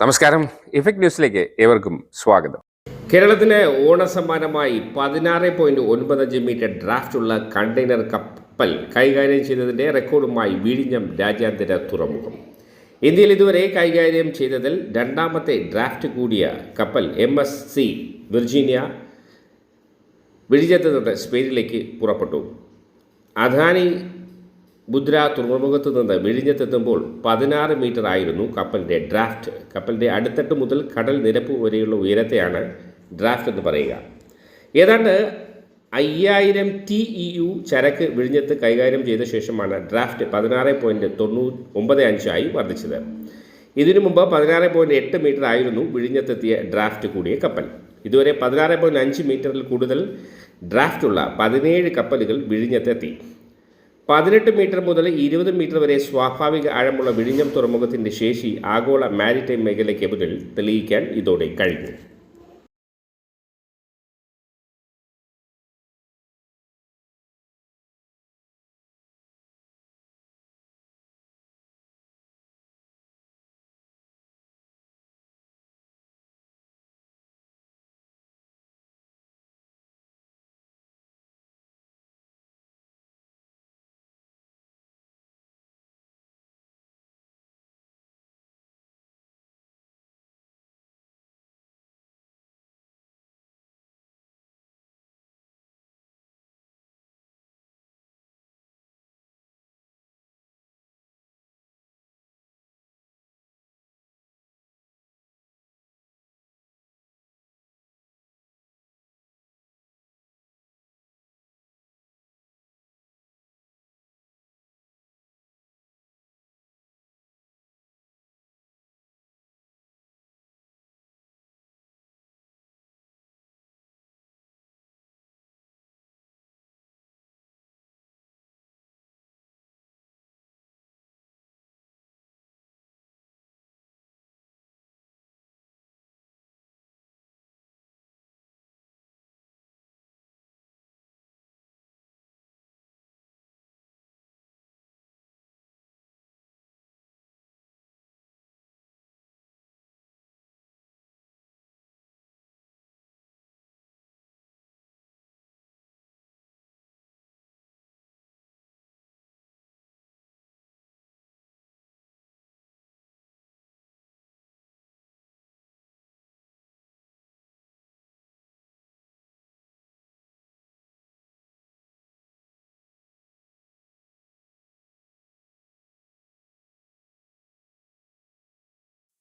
നമസ്കാരം. ഇഫക്ട് ന്യൂസിലേക്ക് ഏവർക്കും സ്വാഗതം. കേരളത്തിന് ഓണസമ്മാനമായി പതിനാറ് പോയിന്റ് ഒൻപത് അഞ്ച് മീറ്റർ ഡ്രാഫ്റ്റുള്ള കണ്ടെയ്നർ കപ്പൽ കൈകാര്യം ചെയ്തതിന്റെ റെക്കോർഡുമായി വിഴിഞ്ഞം രാജ്യാന്തര തുറമുഖം. ഇന്ത്യയിൽ ഇതുവരെ കൈകാര്യം ചെയ്തതിൽ രണ്ടാമത്തെ ഡ്രാഫ്റ്റ് കൂടിയ കപ്പൽ എം എസ് സി വിർജീനിയ വിഴിഞ്ഞത്ത് നിന്ന് സ്പെയിനിലേക്ക് പുറപ്പെട്ടു. അദാനി മുദ്ര തുറമുഖത്ത് നിന്ന് വിഴിഞ്ഞത്തെത്തുമ്പോൾ പതിനാറ് മീറ്റർ ആയിരുന്നു കപ്പലിന്റെ ഡ്രാഫ്റ്റ് കപ്പലിന്റെ അടിത്തട്ട് മുതൽ കടൽ നിരപ്പ് വരെയുള്ള ഉയരത്തെയാണ് ഡ്രാഫ്റ്റ് എന്ന് പറയുക. ഏതാണ്ട് അയ്യായിരം ടി ഇ യു ചരക്ക് വിഴിഞ്ഞത്ത് കൈകാര്യം ചെയ്ത ശേഷമാണ് ഡ്രാഫ്റ്റ് പതിനാറ് പോയിന്റ് തൊണ്ണൂ ഒമ്പത് അഞ്ചായി വർദ്ധിച്ചത്. ഇതിനു മുമ്പ് പതിനാറ് പോയിന്റ് എട്ട് മീറ്റർ ആയിരുന്നു വിഴിഞ്ഞത്തെത്തിയ ഡ്രാഫ്റ്റ് കൂടിയ കപ്പൽ. ഇതുവരെ പതിനാറ് പോയിന്റ് അഞ്ച് മീറ്ററിൽ കൂടുതൽ ഡ്രാഫ്റ്റുള്ള പതിനേഴ് കപ്പലുകൾ വിഴിഞ്ഞത്തെത്തി. പതിനെട്ട് മീറ്റർ മുതൽ ഇരുപത് മീറ്റർ വരെ സ്വാഭാവിക ആഴമുള്ള വിഴിഞ്ഞം തുറമുഖത്തിന്റെ ശേഷി ആഗോള മാരിടൈം മേഖലയ്ക്ക് മുതൽ തെളിയിക്കാൻ ഇതോടെ കഴിഞ്ഞു.